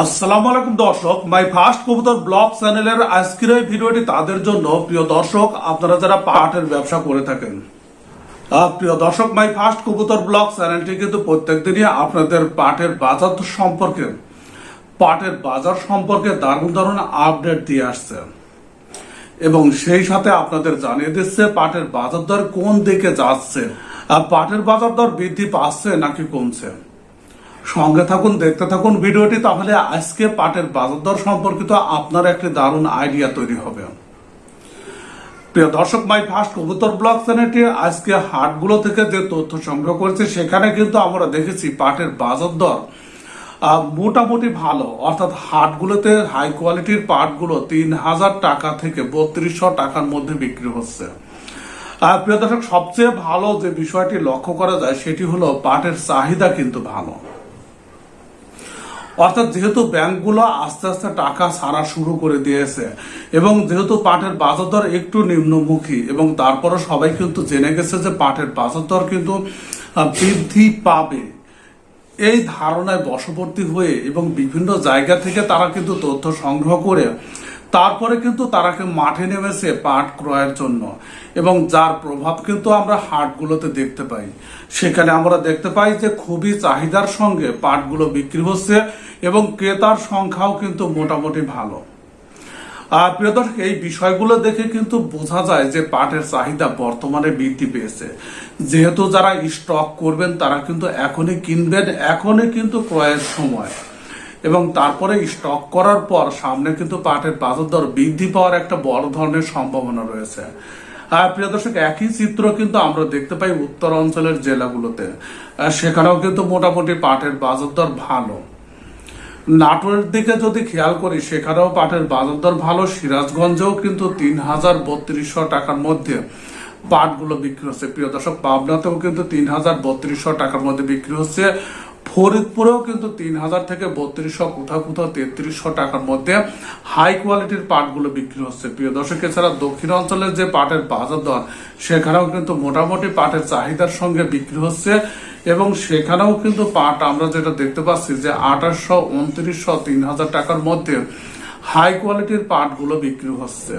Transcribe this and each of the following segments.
আসসালামু আলাইকুম দর্শক, মাই ফার্স্ট কবুতর ব্লগ চ্যানেলের আজকের এই ভিডিওটি তাদের জন্য। প্রিয় দর্শক, আপনারা যারা পাটের ব্যবসা করে থাকেন প্রিয় দর্শক, মাই ফার্স্ট কবুতর ব্লগ চ্যানেলটি কিন্তু প্রত্যেকদিনই আপনাদের পাটের বাজার সম্পর্কে, পাটের বাজার সম্পর্কে দারুণ দারুণ আপডেট দিয়ে আসছে। এবং সেই সাথে আপনাদের জানিয়ে দিচ্ছে, পাটের বাজার দর কোন দিকে যাচ্ছে, আর পাটের বাজার দর বৃদ্ধি পাচ্ছে নাকি কমছে। সঙ্গে থাকুন, দেখতে থাকুন ভিডিওটি, তাহলে আজকে পাটের বাজার দর সম্পর্কিত আপনার একটি দারুণ আইডিয়া তৈরি হবে। প্রিয় দর্শক মাই ফার্স্ট কবুতর ব্লগ চ্যানেলটি আজকে হাটগুলো থেকে যে তথ্য সংগ্রহ করেছে, সেখানে কিন্তু আমরা দেখেছি পাটের বাজার দর মোটামুটি ভালো। অর্থাৎ হাটগুলোতে হাই কোয়ালিটির পাটগুলো তিন হাজার টাকা থেকে বত্রিশশো টাকার মধ্যে বিক্রি হচ্ছে। আর প্রিয় দর্শক, সবচেয়ে ভালো যে বিষয়টি লক্ষ্য করা যায়, সেটি হলো পাটের চাহিদা কিন্তু ভালো। অর্থাৎ যেহেতু ব্যাংকগুলো আস্তে আস্তে টাকা সারা শুরু করে দিয়েছে, এবং যেহেতু পাটের বাজার দর একটু নিম্নমুখী, এবং তারপরও সবাই কিন্তু জেনে গেছে যে পাটের বাজার দর কিন্তু বৃদ্ধি পাবে। এই ধারণায় বশবর্তী হয়ে এবং বিভিন্ন জায়গা থেকে তারা কিন্তু তথ্য সংগ্রহ করে তারপরে কিন্তু তারাকে মাঠে নেমেছে পাট ক্রয়ের জন্য। এবং যার প্রভাব কিন্তু আমরা হাটগুলোতে দেখতে পাই। সেখানে আমরা দেখতে পাই যে খুবই চাহিদার সঙ্গে পাটগুলো বিক্রি হচ্ছে এবং ক্রেতার সংখ্যাও কিন্তু মোটামুটি ভালো। আর প্রিয় দর্শক, এই বিষয়গুলো দেখে কিন্তু বোঝা যায় যে পাটের চাহিদা বর্তমানে বৃদ্ধি পেয়েছে। যেহেতু যারা স্টক করবেন, তারা কিন্তু এখনই কিনবেন, এখনই কিন্তু ক্রয়ের সময়। এবং তারপরে স্টক করার পর সামনে কিন্তু পাটের বাজার দর বৃদ্ধি পাওয়ার একটা বড় ধরনের সম্ভাবনা রয়েছে। প্রিয় দর্শক, একই চিত্র কিন্তু আমরা দেখতে পাই উত্তর অঞ্চলের জেলাগুলোতে। সেখানেও কিন্তু মোটামুটি পাটের বাজার দর ভালো। নাটোরের দিকে যদি খেয়াল করি, সেখানেও পাটের বাজার দর ভালো। সিরাজগঞ্জেও কিন্তু তিন হাজার বত্রিশশো টাকার মধ্যে পাটগুলো বিক্রি হচ্ছে। প্রিয় দর্শক, পাবনাতেও কিন্তু তিন হাজার বত্রিশশো টাকার মধ্যে বিক্রি হচ্ছে। ফরিদপুরেও কিন্তু তিন হাজার থেকে বত্রিশশো, কোথাও কোথাও তেত্রিশশো টাকার মধ্যে হাই কোয়ালিটির পাটগুলো বিক্রি হচ্ছে। প্রিয় দর্শক, এছাড়া দক্ষিণ অঞ্চলের যে পাটের বাজার দর, সেখানেও কিন্তু মোটামুটি পাটের চাহিদার সঙ্গে বিক্রি হচ্ছে এবং সেখানেও কিন্তু পাট আমরা যেটা দেখতে পাচ্ছি যে আঠাশশো উনত্রিশশো, তিন হাজার টাকার মধ্যে হাই কোয়ালিটির পাটগুলো বিক্রি হচ্ছে।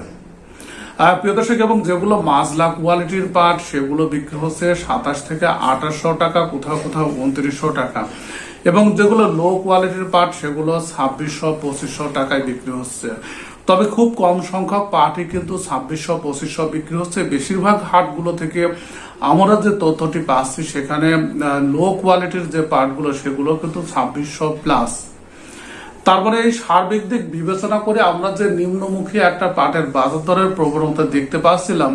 প্রিয় দর্শক, এবং যেগুলো মাজলা কোয়ালিটির পাট সেগুলো বিক্রি হচ্ছে সাতাশ থেকে আঠাশশো টাকা, কোথাও কোথাও উনত্রিশশো টাকা। এবং যেগুলো লো কোয়ালিটির পাট সেগুলো ছাব্বিশশো, পঁচিশশো টাকায় বিক্রি হচ্ছে। তবে খুব কম সংখ্যক পাটই কিন্তু ছাব্বিশশো, পঁচিশশো বিক্রি হচ্ছে। বেশিরভাগ হাটগুলো থেকে আমরা যে তথ্যটি পাচ্ছি, সেখানে লো কোয়ালিটির যে পাটগুলো সেগুলো কিন্তু ছাব্বিশশো প্লাস তারপরে এই সার্বিক দিক বিবেচনা করে আমরা যে নিম্নমুখী একটা পাটের বাজার দরের প্রবণতা দেখতে পাচ্ছিলাম,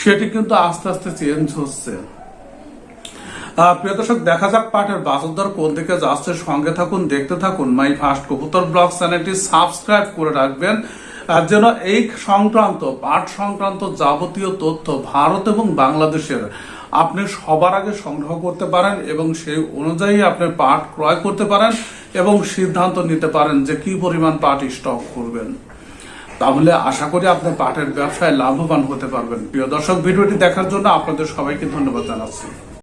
সেটি কিন্তু আস্তে আস্তে চেঞ্জ হচ্ছে। প্রিয় দর্শক, দেখা যাক পাটের বাজার দর কোন দিকে যাচ্ছে। সঙ্গে থাকুন, দেখতে থাকুন। মাই ফার্স্ট কবুতর ব্লগ চ্যানেলটি সাবস্ক্রাইব করে রাখবেন। যেন এই সংক্রান্ত, পাট সংক্রান্ত যাবতীয় তথ্য ভারত এবং বাংলাদেশের আপনি সবার আগে সংগ্রহ করতে পারেন এবং সেই অনুযায়ী আপনি পাট ক্রয় করতে পারেন এবং সিদ্ধান্ত নিতে পারেন যে কি পরিমাণ পাট স্টক করবেন। তাহলে আশা করি আপনি পাটের ব্যবসায় লাভবান হতে পারবেন। প্রিয় দর্শক, ভিডিওটি দেখার জন্য আপনাদের সবাইকে ধন্যবাদ জানাচ্ছি।